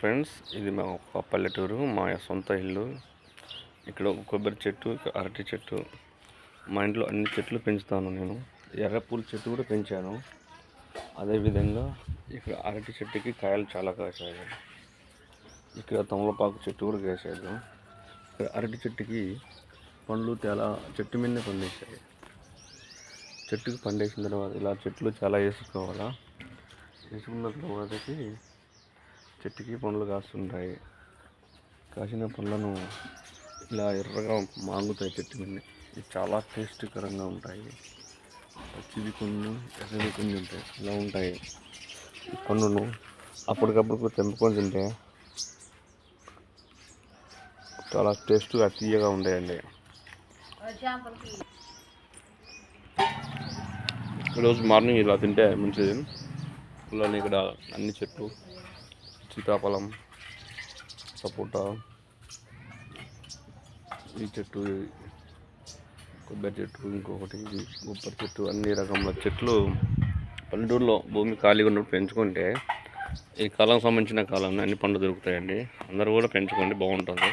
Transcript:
Friends ఇది మా ఒక పల్లెటూరు మా సొంత ఇల్లు. ఇక్కడ ఒక కొబ్బరి చెట్టు అరటి చెట్టు. మా ఇంట్లో అన్ని చెట్లు పెంచుతాను నేను. ఎర్రపూల చెట్టు కూడా పెంచాను. అదేవిధంగా ఇక్కడ అరటి చెట్టుకి కాయలు చాలా కాసాయి ఇక్కడ తమలపాకు చెట్టు కూడా కాసాడు ఇక్కడ అరటి చెట్టుకి పండ్లు చాలా చెట్టు మీదనే పండేశాయి. చెట్టుకి పండేసిన తర్వాత ఇలా చెట్లు చాలా వేసుకోవాలా. వేసుకున్న తర్వాతకి చెట్టుకి పండ్లు కాస్తుంటాయి. కాసిన పండ్లను ఇలా ఎర్రగా మాంగుతాయి చెట్టు మీద ఇవి చాలా టేస్టీకరంగా ఉంటాయి. పచ్చివి కొన్ని ఎర్రవి కొన్ని ఉంటాయి. ఇలా ఉంటాయి. ఈ పండును అప్పటికప్పుడు తెంపుకొని తింటే చాలా టేస్ట్గా తీయగా ఉంటాయండి. రోజు మార్నింగ్ ఇలా తింటే మంచిది. అలానే ఇక్కడ అన్ని చెట్లు సీతాఫలం సపోటా ఈ చెట్టు కొబ్బరి చెట్టు ఇంకొకటి కొబ్బరి చెట్టు అన్ని రకముల చెట్లు పల్లెటూరులో భూమి ఖాళీగా ఉన్నప్పుడు పెంచుకుంటే ఈ కాలం సంబంధించిన కాలం అన్ని పండ్లు దొరుకుతాయండి. అందరూ కూడా పెంచుకోండి బాగుంటుంది.